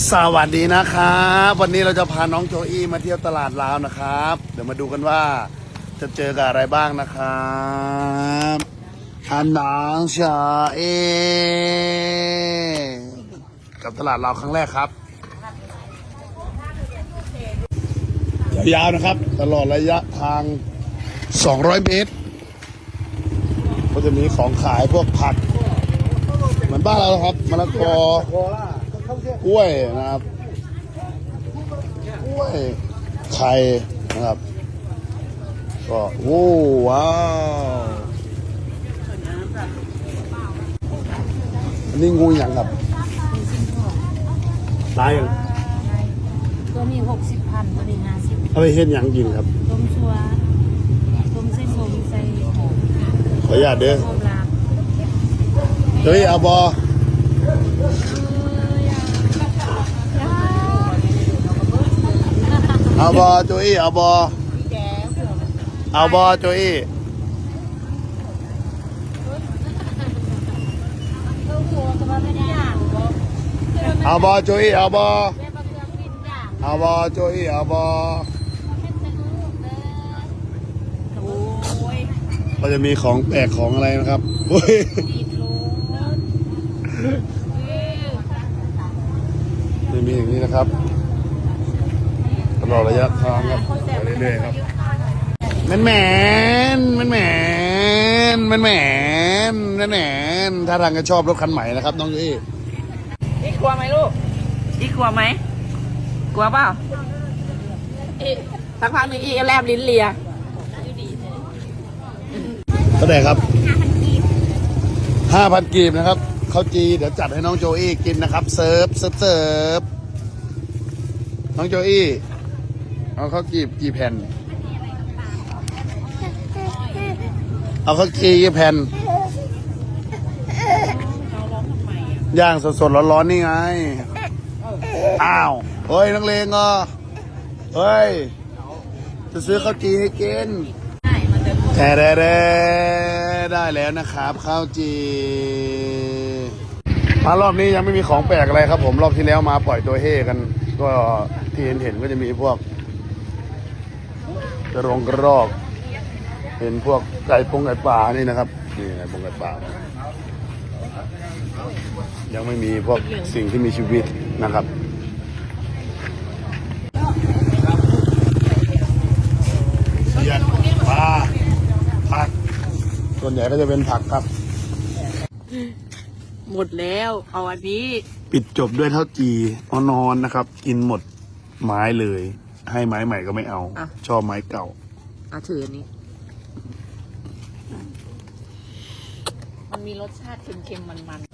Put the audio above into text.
สวัสดีนะครับ วันนี้เราจะพาน้องโจอี้มาเที่ยวตลาดลาวนะครับ เดี๋ยวมาดูกันว่าจะเจอกับอะไรบ้างนะครับอันน้องชาเอกับตลาดลาวครั้งแรกครับยาวๆนะครับ ตลอดระยะทาง 200 เมตร ก็จะมีของขายพวกผัก เหมือนบ้านเราครับมะละกอ กล้วยนะครับ กล้วยไข่นะครับ ก็โอ้ว้าวอันนี้งูอย่างครับตายยังตัวมีหกสิบพันตัวนี้ห้าสิบเอาไปเห็นอย่างกินครับต้มชัวต้มไส้สมใส่หอมขออนุญาตเด้อหอมลาบเฮ้ยเอาบอ อาบอจุยเอาบอเอาบอจุยเอาบอจุยเอาบอเอาบอจุยเอาบอก็จะมีของแปลกของอะไรนะครับ ตลอดระยะทางครับไปเรื่อยๆครับแมนแมนแมนแมนแมนแมนแมนแมนถ้าทางก็ชอบรถคันใหม่นะครับ น้องโจอี้อีกกลัวไหมลูกอีกกลัวไหมกลัวเปล่าอีสักพักหนึ่งอีแลบลิ้นเลียเท่าไหร่ครับห้าพันกีบนะครับข้าวจีเดี๋ยวจัดให้น้องโจอี้กินนะครับ เซิร์ฟเซิร์ฟเซิร์ฟน้องโจอี้ เอาข้าวกีบกี่แผ่น เอาข้าวจีกี่แผ่น ย่างสดๆร้อนๆนี่ไง อ้าว เฮ้ย นักเลงเหรอเฮ้ย จะซื้อข้าวจีให้กินแท้ๆได้แล้วนะครับข้าวจีมารอบนี้ยังไม่มีของแปลกอะไรครับผมรอบที่แล้วมาปล่อยตัวเฮกัน ก็ที่เห็นเห็นๆก็จะมีพวก กระรงกระรอก เห็นพวกไก่ปงไก่ป่านี่นะครับ นี่ไก่ปงไก่ป่า ยังไม่มีพวกสิ่งที่มีชีวิตนะครับเสียดปลาผัก ส่วนใหญ่ก็จะเป็นผักครับ หมดแล้วเอาอันนี้ ปิดจบด้วยเท่าจีเอานอนนะครับ กินหมดไม้เลย ให้ไม้ใหม่ก็ไม่เอา อะ ชอบไม้เก่า อะถืออันนี้ มันมีรสชาติเค็มๆมัน